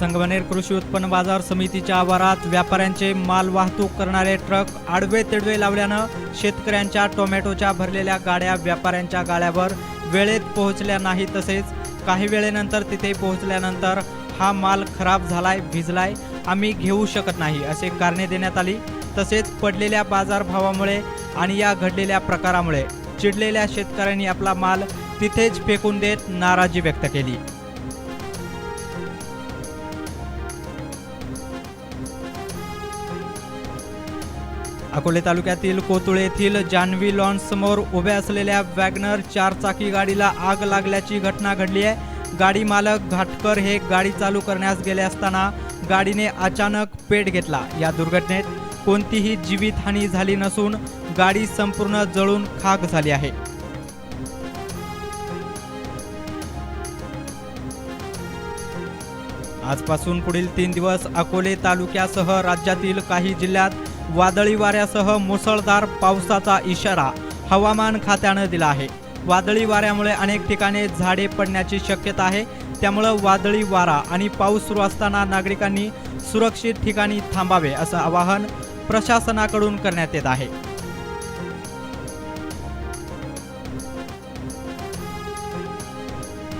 संगमनेर कृषी उत्पन्न बाजार समितीच्या आवारात व्यापाऱ्यांचे माल वाहतूक करणारे ट्रक आडवे तिडवे लावल्यानं शेतकऱ्यांच्या टोमॅटोच्या भरलेल्या गाड्या व्यापाऱ्यांच्या गाड्यावर वेळेत पोहोचल्या नाही तसेच काही वेळेनंतर तिथे पोहोचल्यानंतर हा माल खराब झालाय भिजलाय आम्ही घेऊ शकत नाही असे कारणे देण्यात आली. तसेच पडलेल्या बाजारभावामुळे आणि या घडलेल्या प्रकारामुळे चिडलेल्या शेतकऱ्यांनी आपला माल तिथेच फेकून देत नाराजी व्यक्त केली. अकोले तालुक्यातील कोतुळे येथील जान्हवी लॉन समोर उभ्या असलेल्या वॅगनर चारचाकी गाडीला आग लागल्याची घटना घडली आहे. गाडी मालक घाटकर हे गाडी चालू करण्यास गेले असताना गाडीने अचानक पेट घेतला. या दुर्घटनेत कोणतीही जीवितहानी झाली नसून गाडी संपूर्ण जळून खाक झाली आहे. आजपासून पुढील तीन दिवस अकोले तालुक्यासह राज्यातील काही जिल्ह्यात वादळी वाऱ्यासह मुसळधार पावसाचा इशारा हवामान खात्यानं दिला आहे. वादळी वाऱ्यामुळे अनेक ठिकाणी झाडे पडण्याची शक्यता आहे. त्यामुळं वादळी वारा आणि पाऊस सुरू असताना नागरिकांनी सुरक्षित ठिकाणी थांबावे असं आवाहन प्रशासनाकडून करण्यात येत आहे.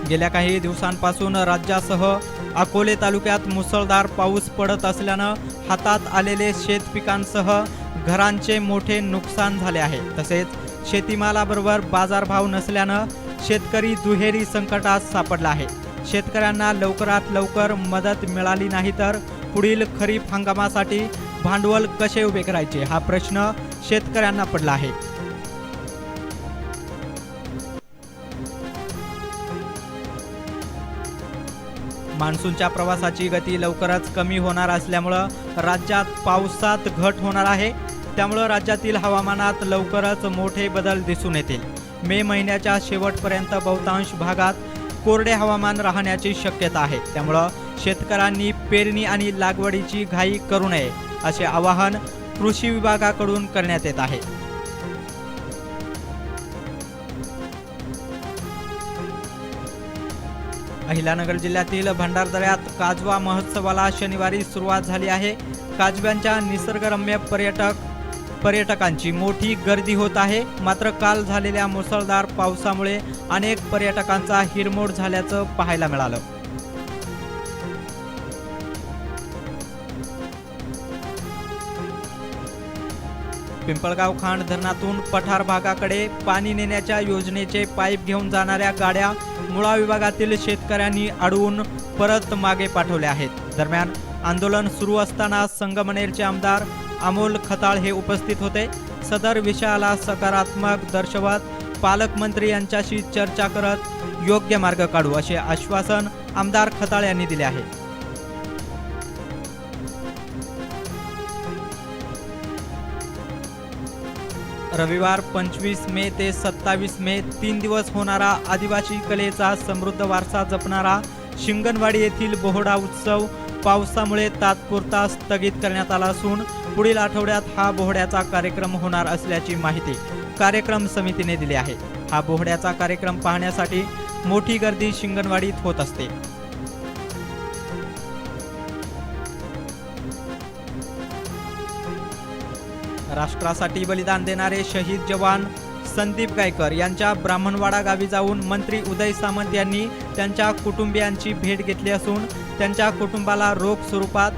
गेल्या काही दिवसांपासून राज्यासह अकोले तालुक्यात मुसळधार पाऊस पडत असल्यानं हातात आलेले शेत पिकांसह घरांचे मोठे नुकसान झाले आहे. तसेच शेतीमालाबरोबर बाजारभाव नसल्यानं शेतकरी दुहेरी संकटात सापडला आहे. शेतकऱ्यांना लवकरात लवकर मदत मिळाली नाही तर पुढील खरीप हंगामासाठी भांडवल कसे उभे करायचे हा प्रश्न शेतकऱ्यांना पडला आहे. मान्सूनच्या प्रवासाची गती लवकरच कमी होणार असल्यामुळं राज्यात पावसात घट होणार आहे. त्यामुळं राज्यातील हवामानात लवकरच मोठे बदल दिसून येतील. मे महिन्याच्या शेवटपर्यंत बहुतांश भागात कोरडे हवामान राहण्याची शक्यता आहे. त्यामुळं शेतकऱ्यांनी पेरणी आणि लागवडीची घाई करू नये असे आवाहन कृषी विभागाकडून करण्यात येत आहे. अहिलानगर जिल्ह्यातील भंडारदऱ्यात काजवा महोत्सवाला शनिवारी सुरुवात झाली आहे. काजव्यांच्या निसर्गरम्य पर्यटक पर्यटकांची मोठी गर्दी होत आहे. मात्र काल झालेल्या मुसळधार पावसामुळे अनेक पर्यटकांचा हिरमोड झाल्याचं पाहायला मिळालं. पिंपळगाव खांड धरणातून पठार भागाकडे पाणी नेण्याच्या योजनेचे पाईप घेऊन जाणाऱ्या गाड्या मुळा विभागातील शेतकऱ्यांनी अडवून परत मागे पाठवले आहेत. दरम्यान आंदोलन सुरू असताना संगमनेरचे आमदार अमोल खताळ हे उपस्थित होते. सदर विषयाला सकारात्मक दर्शवत पालकमंत्री यांच्याशी चर्चा करत योग्य मार्ग काढू असे आश्वासन आमदार खताळ यांनी दिले आहे. रविवार पंचवीस मे ते सत्तावीस मे तीन दिवस होणारा आदिवासी कलेचा समृद्ध वारसा जपणारा शिंगणवाडी येथील बोहडा उत्सव पावसामुळे तात्पुरता स्थगित करण्यात आला असून पुढील आठवड्यात हा बोहड्याचा कार्यक्रम होणार असल्याची माहिती कार्यक्रम समितीने दिली आहे. हा बोहड्याचा कार्यक्रम पाहण्यासाठी मोठी गर्दी शिंगणवाडीत होत असते. राष्ट्रासाठी बलिदान देणारे शहीद जवान संदीप गायकर यांच्या ब्राह्मणवाडा गावी जाऊन मंत्री उदय सामंत यांनी त्यांच्या कुटुंबियांची भेट घेतली असून त्यांच्या कुटुंबाला रोख स्वरूपात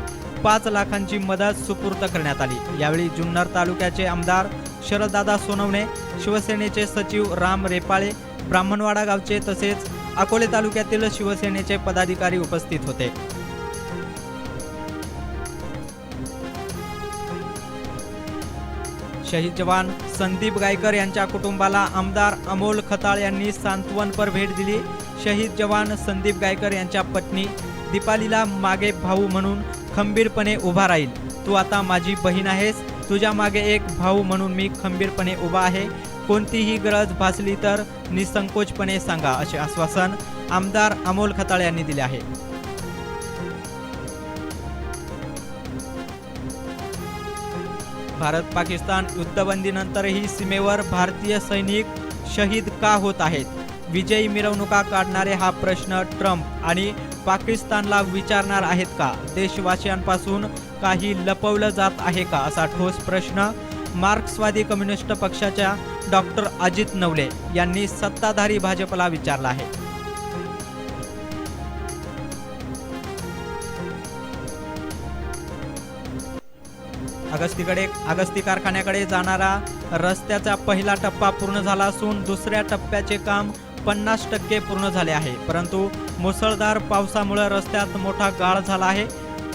पाच लाखांची मदत सुपूर्द करण्यात आली. यावेळी जुन्नर तालुक्याचे आमदार शरददादा सोनवणे शिवसेनेचे सचिव राम रेपाळे ब्राह्मणवाडा गावचे तसेच अकोले तालुक्यातील शिवसेनेचे पदाधिकारी उपस्थित होते. शहीद जवान संदीप गायकर यांच्या कुटुंबाला आमदार अमोल खताळ यांनी सांत्वनपर भेट दिली. शहीद जवान संदीप गायकर यांच्या पत्नी दीपालीला मागे भाऊ म्हणून खंबीरपणे उभा राहील. तू आता माझी बहीण आहेस. तुझ्या मागे एक भाऊ म्हणून मी खंबीरपणे उभा आहे. कोणतीही गरज भासली तर निसंकोचपणे सांगा असे आश्वासन आमदार अमोल खताळ यांनी दिले आहे. भारत पाकिस्तान युद्धबंदीनंतरही सीमेवर भारतीय सैनिक शहीद का होत आहेत? विजयी मिरवणुका काढणारे हा प्रश्न ट्रम्प आणि पाकिस्तानला विचारणार आहेत का? देशवासियांपासून काही लपवलं जात आहे का? असा ठोस प्रश्न मार्क्सवादी कम्युनिस्ट पक्षाच्या डॉक्टर अजित नवले यांनी सत्ताधारी भाजपला विचारला आहे. अगस्तीकडे अगस्ती कारखान्याकडे जाणारा रस्त्याचा पहिला टप्पा पूर्ण झाला असून दुसऱ्या टप्प्याचे काम पन्नास टक्के पूर्ण झाले आहे. परंतु मुसळधार पावसामुळे रस्त्यात मोठा गाळ झाला आहे.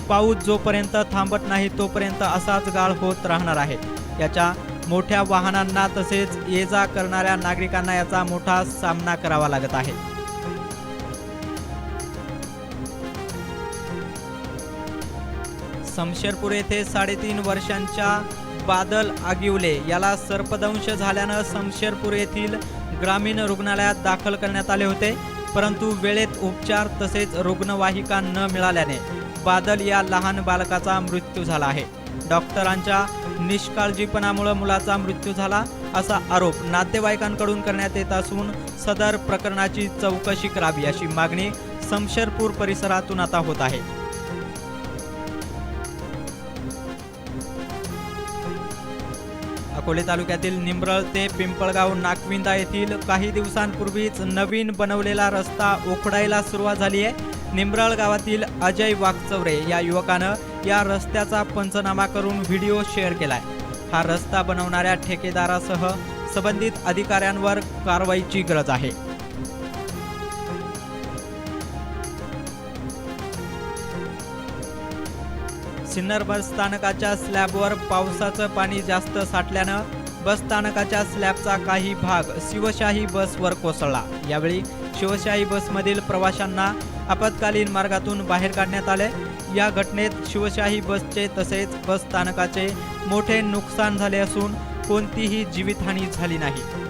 पाऊस जोपर्यंत थांबत नाही तोपर्यंत असाच गाळ होत राहणार आहे. याच्या मोठ्या वाहनांना तसेच ये जा करणाऱ्या नागरिकांना याचा मोठा सामना करावा लागत आहे. समशेरपूर येथे साडेतीन वर्षांच्या बादल आगिवले. याला सर्पदंश झाल्यानं समशेरपूर येथील ग्रामीण रुग्णालयात दाखल करण्यात आले होते. परंतु वेळेत उपचार तसेच रुग्णवाहिका न मिळाल्याने बादल या लहान बालकाचा मृत्यू झाला आहे. डॉक्टरांच्या निष्काळजीपणामुळे मुलाचा मृत्यू झाला असा आरोप नातेवाईकांकडून करण्यात येत असून सदर प्रकरणाची चौकशी करावी अशी मागणी समशेरपूर परिसरातून आता होत आहे. अकोले तालुक्यातील निंब्रळ ते पिंपळगाव नागविंदा येथील काही दिवसांपूर्वीच नवीन बनवलेला रस्ता उखडायला सुरुवात झाली आहे. निंब्रळ गावातील अजय वाघचवरे या युवकानं या रस्त्याचा पंचनामा करून व्हिडिओ शेअर केलाय. हा रस्ता बनवणाऱ्या ठेकेदारासह संबंधित अधिकाऱ्यांवर कारवाईची गरज आहे. सिन्नर बस स्थानकाच्या स्लॅबवर पावसाचं पाणी जास्त साठल्यानं बस स्थानकाच्या स्लॅबचा काही भाग शिवशाही बसवर कोसळला. यावेळी शिवशाही बसमधील प्रवाशांना आपत्कालीन मार्गातून बाहेर काढण्यात आले. या घटनेत शिवशाही बसचे तसेच बस स्थानकाचे मोठे नुकसान झाले असून कोणतीही जीवितहानी झाली नाही.